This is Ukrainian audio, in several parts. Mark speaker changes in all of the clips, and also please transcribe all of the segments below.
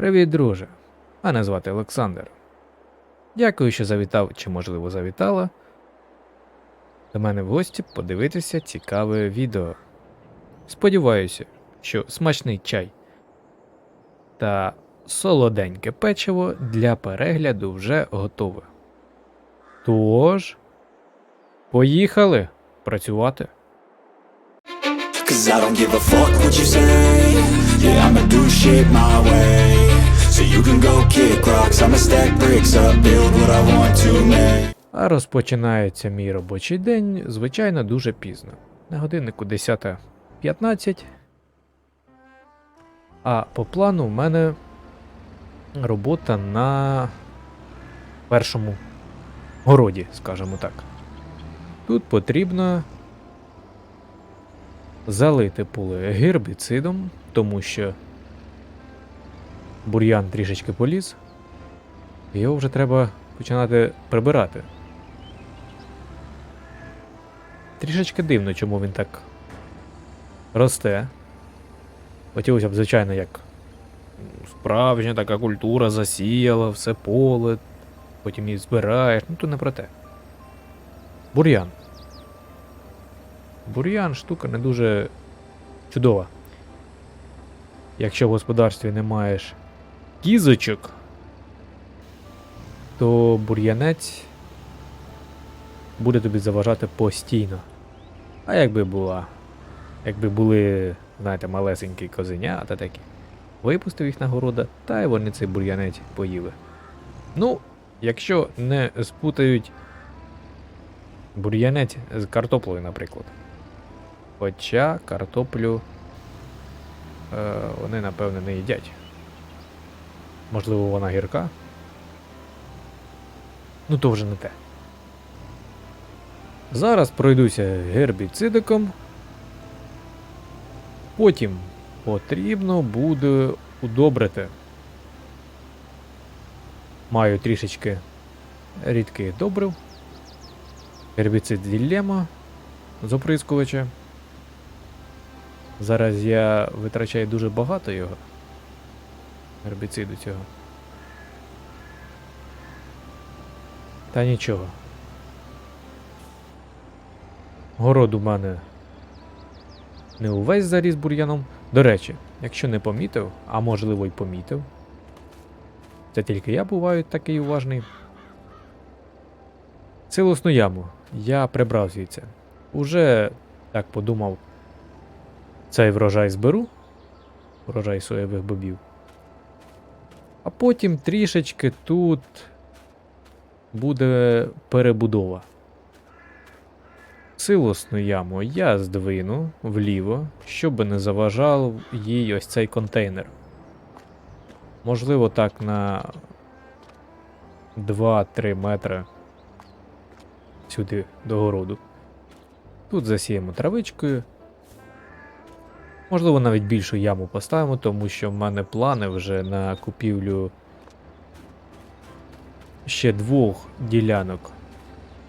Speaker 1: Привіт, друже. Мене звати Олександр. Дякую, що завітав чи, можливо, завітала до мене в гості подивитися цікаве відео. Сподіваюся, що смачний чай та солоденьке печиво для перегляду вже готове. Тож, поїхали працювати.
Speaker 2: Cause I don't give a fuck what you say Yeah, I'ma do shit my way So you can go kick rocks I'ma stack bricks up, build what I want to make
Speaker 1: А розпочинається мій робочий день, звичайно, дуже пізно. На годиннику 10.15. А по плану в мене робота на першому городі, скажімо так. Тут потрібно залити поле гербіцидом, тому що бур'ян трішечки поліз. Його вже треба починати прибирати. Трішечки дивно, чому він так росте. Хотілося б, звичайно, як справжня така культура засіяла все поле, потім її збираєш. Ну то не про те. Бур'ян. Бур'ян штука не дуже чудова. Якщо в господарстві не маєш кізочок, то бур'янець буде тобі заважати постійно. А якби була, якби були, знаєте, малесенькі козенята такі, випустив їх на города, та й вони цей бур'янець поїли. Ну, якщо не спутають бур'янець з картоплею, наприклад. Хоча картоплю е, вони, напевне, не їдять. Можливо, вона гірка. Ну, то вже не те. Зараз пройдуся гербіцидиком. Потім потрібно буде удобрити. Маю трішечки рідких добрив. Гербіцид ділема з оприскувача. Зараз я витрачаю дуже багато його. Гербіциду цього. Та нічого. Город у мене не увесь заріс бур'яном. До речі, якщо не помітив, а можливо й помітив. Це тільки я буваю такий уважний. Силосну яму я прибрав звідси. Уже так подумав, цей врожай зберу. Врожай соєвих бобів. А потім трішечки тут буде перебудова. Силосну яму я здвину вліво, щоб не заважав їй ось цей контейнер. Можливо, так на 2-3 метри сюди до городу. Тут засіємо травичкою. Можливо, навіть більшу яму поставимо, тому що в мене плани вже на купівлю ще двох ділянок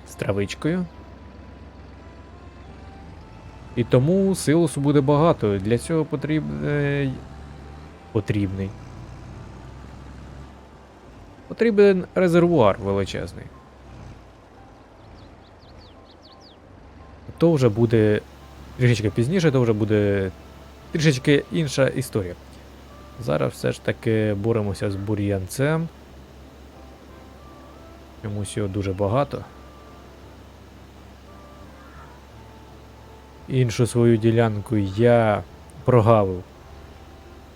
Speaker 1: з травичкою. І тому силосу буде багато. Для цього потрібний. Потрібний. Потрібен резервуар величезний. То вже буде трішечки пізніше, то вже буде трішечки інша історія. Зараз все ж таки боремося з бур'янцем. Чомусь його дуже багато. Іншу свою ділянку я прогавив.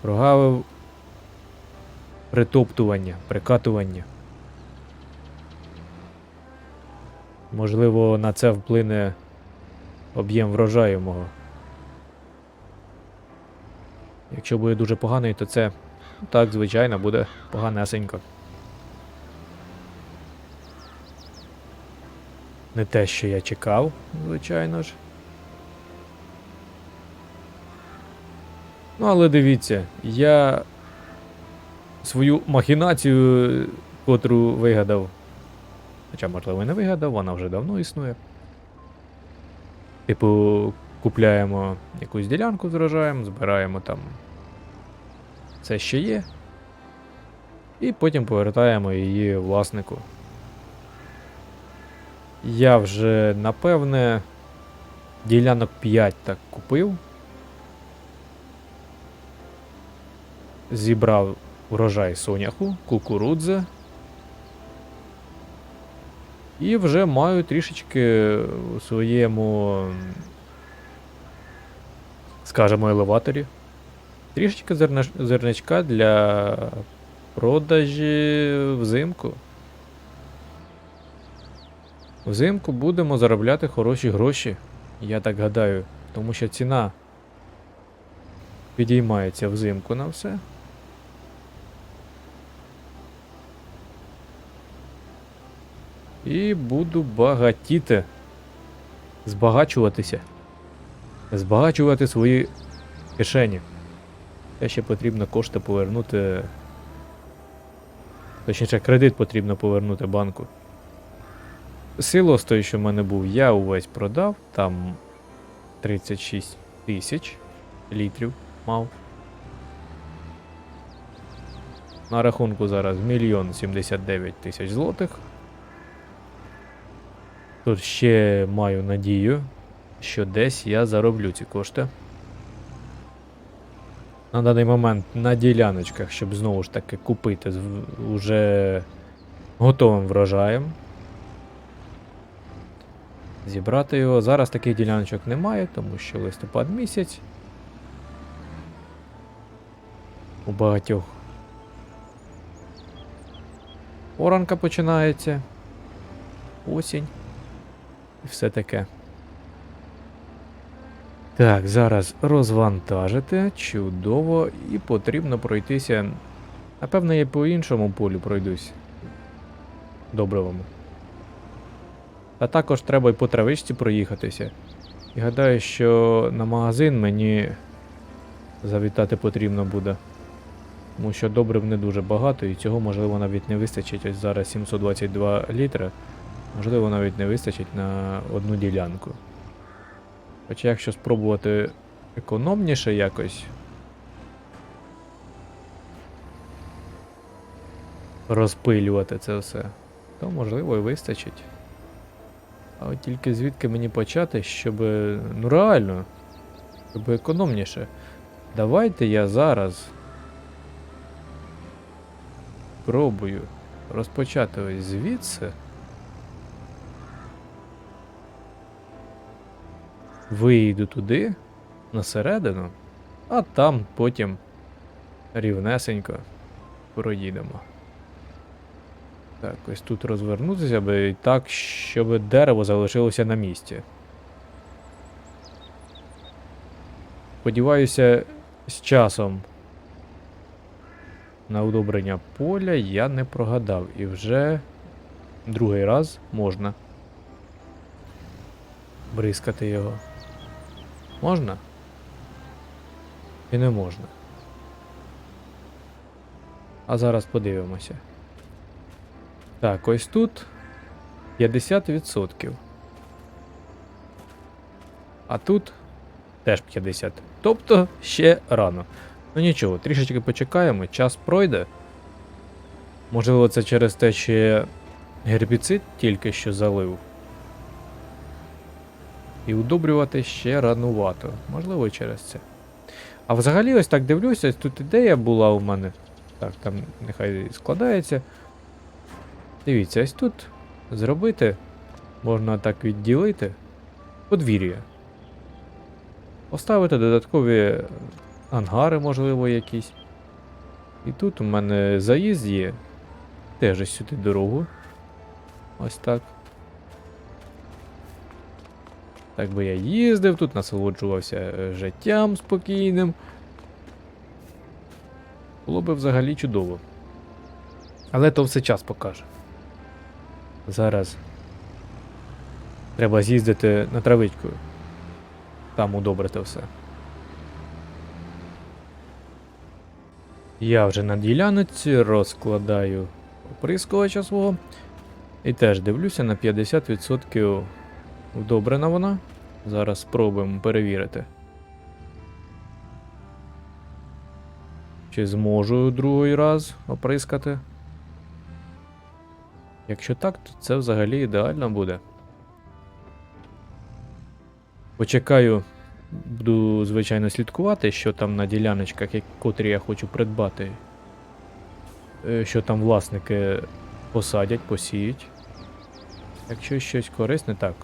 Speaker 1: Прогавив притоптування, прикатування. Можливо, на це вплине об'єм врожаю мого. Якщо буде дуже поганий, то це так, звичайно, буде погана поганесенько. Не те, що я чекав, звичайно ж. Ну, але дивіться, я свою махінацію, котру вигадав. Хоча, можливо, і не вигадав, вона вже давно існує. Типу, купляємо якусь ділянку з врожаєм, збираємо там. Це ще є. І потім повертаємо її власнику. Я вже напевне ділянок 5 так купив. Зібрав врожай соняху, кукурудзи. І вже маю трішечки у своєму, скажімо, елеваторі. Трішечки зерничка для продажі взимку. Взимку будемо заробляти хороші гроші, я так гадаю, тому що ціна підіймається взимку на все. І буду багатіти. Збагачуватися. Збагачувати свої кишені. Те ще потрібно кошти повернути. Точніше, кредит потрібно повернути банку. Силос той, що в мене був, я увесь продав. Там 36 тисяч літрів мав. На рахунку зараз мільйон 79 тисяч злотих. Тут ще маю надію, що десь я зароблю ці кошти. На даний момент на діляночках, щоб знову ж таки купити з уже готовим врожаєм. Зібрати його. Зараз таких діляночок немає, тому що листопад місяць. У багатьох. Оранка починається. Осінь. І все таке. Так, зараз розвантажити. Чудово. І потрібно пройтися. Напевно, я по іншому полю пройдусь. Добривому. А також треба й по травичці проїхатися. І гадаю, що на магазин мені завітати потрібно буде. Тому що добрив не дуже багато і цього можливо навіть не вистачить. Ось зараз 722 літри. Можливо, навіть не вистачить на одну ділянку. Хоча якщо спробувати економніше якось. Розпилювати це все, то можливо і вистачить. А от тільки звідки мені почати, щоб. Ну реально, щоб економніше. Давайте я зараз пробую розпочати ось звідси. Вийду туди, на середину, а там потім рівнесенько проїдемо. Так, ось тут розвернутися би так, щоб дерево залишилося на місці. Сподіваюся, з часом на удобрення поля я не прогадав і вже другий раз можна бризкати його. Можна? І не можна. А зараз подивимося. Так, ось тут 50%. А тут теж 50%. Тобто ще рано. Ну нічого, трішечки почекаємо, час пройде. Можливо, це через те, що гербіцид тільки що залив. І удобрювати ще ранувато. Можливо, через це. А взагалі, ось так дивлюся, тут ідея була у мене. Так, там нехай складається. Дивіться, ось тут зробити, можна так відділити подвір'я. Поставити додаткові ангари, можливо, якісь. І тут у мене заїзд є. Теж сюди дорогу. Ось так. Так би я їздив тут, насолоджувався е, життям спокійним. Було би взагалі чудово. Але то все час покаже. Зараз треба з'їздити на травичку. Там удобрити все. Я вже на ділянці розкладаю оприскувача свого. І теж дивлюся на 50% удобрена вона. Зараз спробуємо перевірити. Чи зможу другий раз оприскати? Якщо так, то це взагалі ідеально буде. Почекаю, буду, звичайно, слідкувати, що там на діляночках, котрі я хочу придбати. Е, Що там власники посадять, посіють. Якщо щось корисне, так.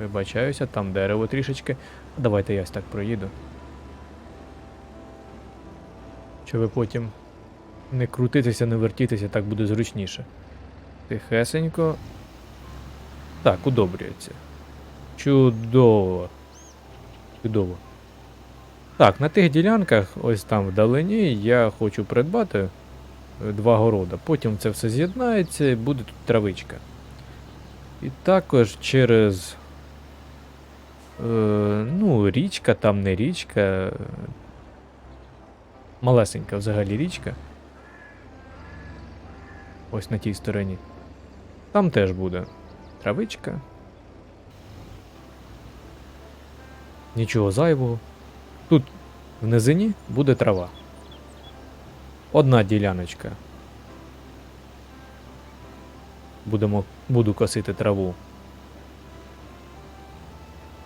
Speaker 1: Вибачаюся, там дерево трішечки. Давайте я ось так проїду. Щоб потім не крутитися, не вертітися, так буде зручніше. Тихесенько. Так, удобрюється. Чудово. Чудово. Так, на тих ділянках, ось там вдалині, я хочу придбати е, два города. Потім це все з'єднається і буде тут травичка. І також через. Е, ну, річка, там не річка. Малесенька взагалі річка. Ось на тій стороні. Там теж буде травичка. Нічого зайвого. Тут в низині буде трава. Одна діляночка. Будемо, буду косити траву.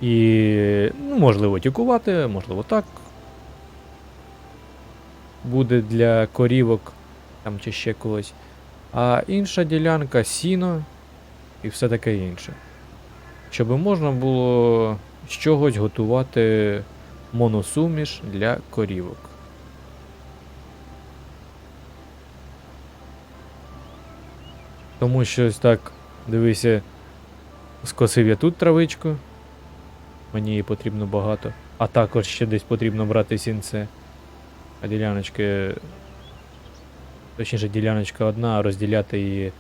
Speaker 1: І, ну, можливо, тікувати, можливо, так. Буде для корівок там чи ще когось. А інша ділянка сіно і все таке інше. Щоб можна було з чогось готувати моносуміш для корівок. Тому що ось так, дивися, скосив я тут травичку. Мені її потрібно багато. А також ще десь потрібно брати сінце. А діляночки. Точніше, діляночка одна, а розділяти її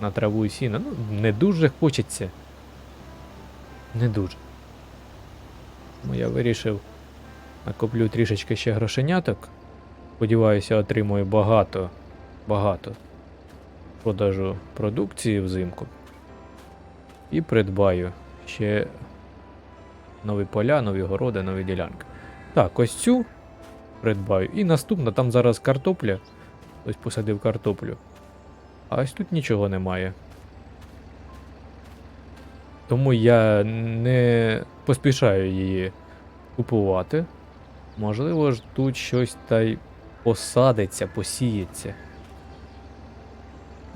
Speaker 1: на траву і сіно. Ну, не дуже хочеться. Не дуже. Тому я вирішив накоплю трішечки ще грошеняток. Сподіваюся, отримую багато, багато продажу продукції взимку. І придбаю ще нові поля, нові городи, нові ділянки. Так, ось цю придбаю. І наступна, там зараз картопля. Ось посадив картоплю. А ось тут нічого немає. Тому я не поспішаю її купувати. Можливо ж тут щось та й посадиться, посіється.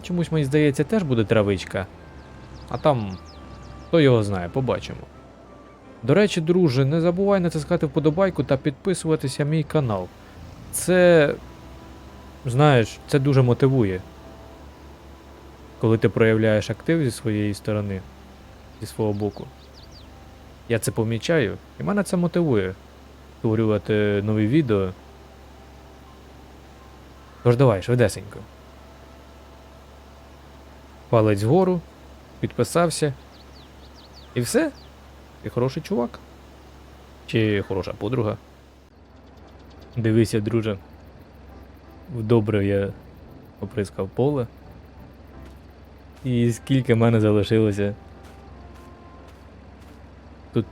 Speaker 1: Чомусь мені здається, теж буде травичка. А там хто його знає, побачимо. До речі, друже, не забувай натискати вподобайку та підписуватися мій канал. Це. Знаєш, це дуже мотивує. Коли ти проявляєш актив зі своєї сторони, зі свого боку. Я це помічаю, і мене це мотивує створювати нові відео. Тож давай, швидесенько. Палець вгору, підписався. І все. Ти хороший чувак. Чи хороша подруга. Дивися, друже. Добре я оприскав поле. І скільки в мене залишилося. Тут.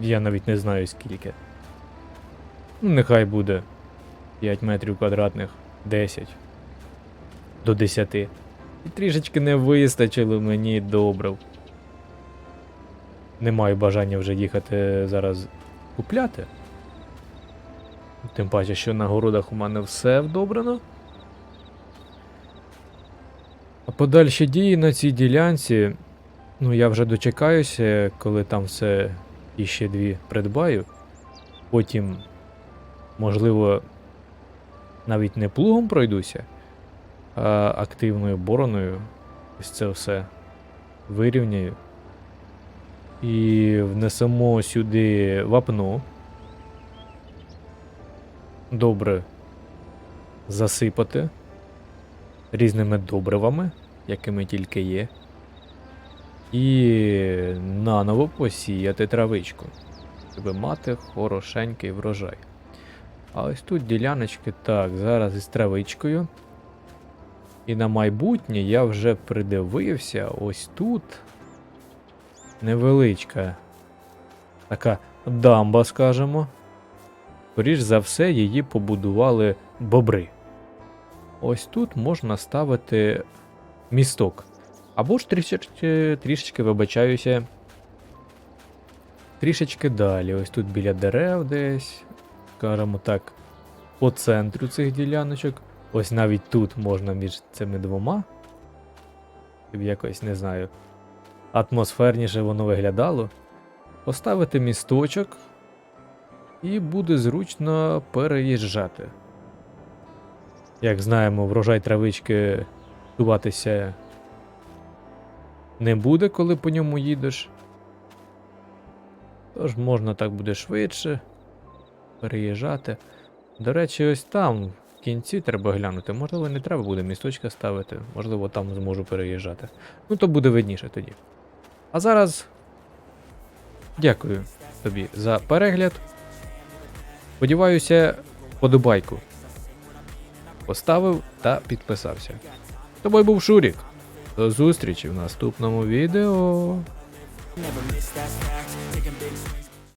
Speaker 1: Я навіть не знаю скільки. Ну, нехай буде 5 метрів квадратних, 10. До 10. І трішечки не вистачило мені добрив. Не маю бажання вже їхати зараз купляти. Тим паче, що на городах у мене все вдобрано. А подальші дії на цій ділянці. Ну, я вже дочекаюся, коли там все іще дві придбаю. Потім, можливо, навіть не плугом пройдуся, активною бороною. Ось це все вирівняю. І внесемо сюди вапно. Добре засипати різними добривами, якими тільки є. І наново посіяти травичку, щоб мати хорошенький врожай. А ось тут діляночки, так, зараз із травичкою. І на майбутнє я вже придивився ось тут невеличка така дамба, скажемо. скоріш за все, її побудували бобри. Ось тут можна ставити місток. Або ж трішечки, трішечки вибачаюся. Трішечки далі. Ось тут біля дерев десь. Скажімо так, по центру цих діляночок. Ось навіть тут можна між цими двома. Щоб якось, не знаю, атмосферніше воно виглядало. Поставити місточок. І буде зручно переїжджати. Як знаємо, врожай травички туватися не буде, коли по ньому їдеш. Тож можна так буде швидше переїжджати. До речі, ось там кінці треба глянути. Можливо, не треба буде місточка ставити, можливо, там зможу переїжджати. Ну, то буде видніше тоді. А зараз дякую тобі за перегляд. Сподіваюся, подобайку поставив та підписався. Тобою був Шурік. До зустрічі в наступному відео.